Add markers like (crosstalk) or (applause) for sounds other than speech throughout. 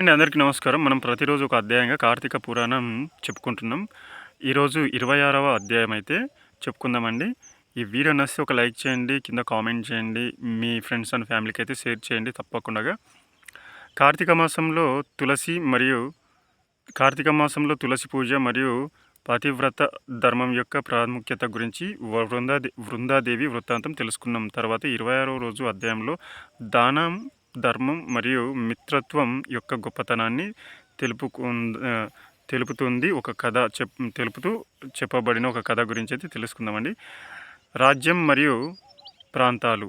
అండి అందరికీ నమస్కారం. మనం ప్రతిరోజు ఒక అధ్యాయంగా కార్తీక పురాణం చెప్పుకుంటున్నాం. ఈరోజు ఇరవై ఆరవ అధ్యాయం అయితే చెప్పుకుందామండి. ఈ వీడియో నచ్చి ఒక లైక్ చేయండి కింద కామెంట్ చేయండి మీ ఫ్రెండ్స్ అండ్ ఫ్యామిలీకి అయితే షేర్ చేయండి తప్పకుండా కార్తీక మాసంలో తులసి మరియు కార్తీక మాసంలో తులసి పూజ మరియు పతివ్రత ధర్మం యొక్క ప్రాముఖ్యత గురించి వృందాదే వృందాదేవి వృత్తాంతం తెలుసుకున్నాం. తర్వాత ఇరవై ఆరవ రోజు అధ్యాయంలో దానం ధర్మం మరియు మిత్రత్వం యొక్క గొప్పతనాన్ని తెలుపుకు తెలుపుతుంది. ఒక కథ చెప్ తెలుపుతూ చెప్పబడిన ఒక కథ గురించి అయితే తెలుసుకుందామండి. రాజ్యం మరియు ప్రాంతాలు.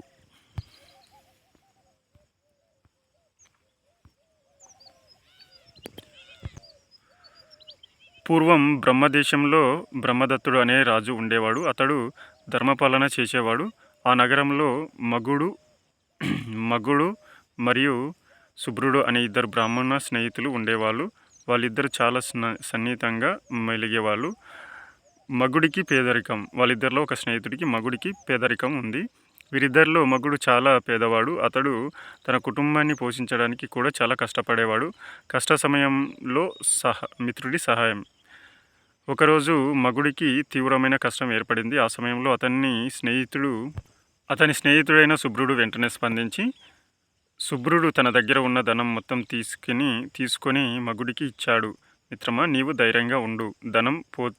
పూర్వం బ్రహ్మదేశంలో బ్రహ్మదత్తుడు అనే రాజు ఉండేవాడు. అతడు ధర్మపాలన చేసేవాడు. ఆ నగరంలో మగుడు (clears throat) మగుడు మరియు సుబ్రుడు అనే ఇద్దరు బ్రాహ్మణ స్నేహితులు ఉండేవాళ్ళు. వాళ్ళిద్దరు చాలా సన్నిహితంగా మెలిగేవాళ్ళు. మగుడికి పేదరికం. వాళ్ళిద్దరిలో ఒక స్నేహితుడికి మగుడికి పేదరికం ఉంది. వీరిద్దరిలో మగుడు చాలా పేదవాడు. అతడు తన కుటుంబాన్ని పోషించడానికి కూడా చాలా కష్టపడేవాడు. కష్ట సమయంలో సహ మిత్రుడి సహాయం. ఒకరోజు మగుడికి తీవ్రమైన కష్టం ఏర్పడింది. ఆ సమయంలో అతన్ని స్నేహితుడు అతని స్నేహితుడైన శుభ్రుడు వెంటనే స్పందించి శుభ్రుడు తన దగ్గర ఉన్న ధనం మొత్తం తీసుకుని తీసుకొని మగుడికి ఇచ్చాడు. మిత్రమా నీవు ధైర్యంగా ఉండు. ధనం పో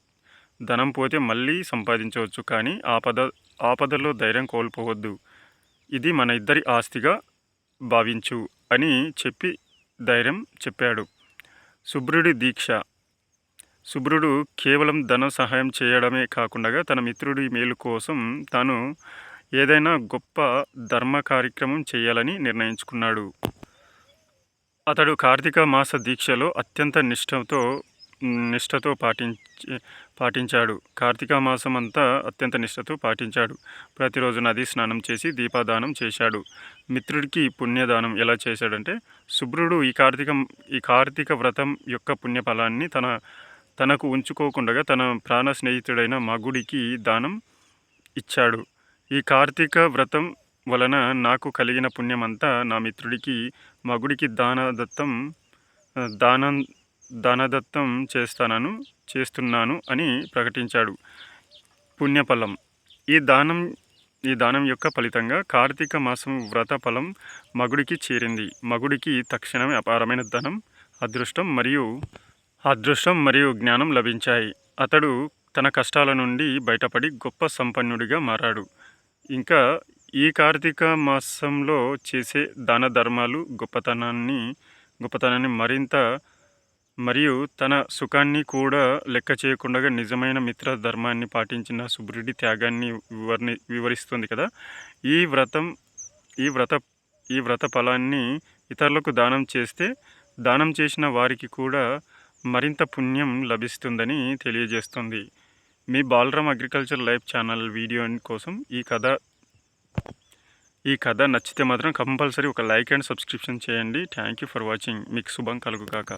ధనం పోతే మళ్ళీ సంపాదించవచ్చు కానీ ఆపద ఆపదలో ధైర్యం కోల్పోవద్దు. ఇది మన ఇద్దరి ఆస్తిగా భావించు అని చెప్పి ధైర్యం చెప్పాడు. శుభ్రుడి దీక్ష. శుభ్రుడు కేవలం ధన సహాయం చేయడమే కాకుండా తన మిత్రుడి మేలు కోసం తాను ఏదైనా గొప్ప ధర్మ కార్యక్రమం చేయాలని నిర్ణయించుకున్నాడు. అతడు కార్తీక మాస దీక్షలో అత్యంత నిష్ఠతో నిష్ఠతో పాటించి పాటించాడు. కార్తీక మాసం అంతా అత్యంత నిష్ఠతో పాటించాడు. ప్రతిరోజు నది స్నానం చేసి దీపాదానం చేశాడు. మిత్రుడికి పుణ్యదానం ఎలా చేశాడంటే శుభ్రుడు ఈ కార్తీక ఈ కార్తీక వ్రతం యొక్క పుణ్యఫలాన్ని తన తనకు ఉంచుకోకుండా తన ప్రాణ స్నేహితుడైన మగుడికి దానం ఇచ్చాడు. ఈ కార్తీక వ్రతం వలన నాకు కలిగిన పుణ్యమంతా నా మిత్రుడికి మగుడికి దానదత్తం దానం దానదత్తం చేస్తానను చేస్తున్నాను అని ప్రకటించాడు. పుణ్యఫలం. ఈ దానం ఈ దానం యొక్క ఫలితంగా కార్తీక మాసం వ్రత ఫలం మగుడికి చేరింది. మగుడికి తక్షణమే అపారమైన ధనం అదృష్టం మరియు అదృష్టం మరియు జ్ఞానం లభించాయి. అతడు తన కష్టాల నుండి బయటపడి గొప్ప సంపన్నుడిగా మారాడు. ఇంకా ఈ కార్తీక మాసంలో చేసే దాన ధర్మాలు గొప్పతనాన్ని గొప్పతనాన్ని మరింత మరియు తన సుఖాన్ని కూడా లెక్క చేయకుండా నిజమైన మిత్ర ధర్మాన్ని పాటించిన సుబ్రుడి త్యాగాన్ని వివరి వివరిస్తుంది కదా. ఈ వ్రతం ఈ వ్రత ఈ వ్రత ఫలాన్ని ఇతరులకు దానం చేస్తే దానం చేసిన వారికి కూడా మరింత పుణ్యం లభిస్తుందని తెలియజేస్తుంది. మీ Balram agriculture life channel video కోసం ఈ కథ ఈ కథ నచ్చితే మాత్రం కంపల్సరీ ఒక లైక్ అండ్ సబ్స్క్రిప్షన్ చేయండి. థ్యాంక్ యూ ఫర్ వాచింగ్ మీకు శుభం కలుగుగాక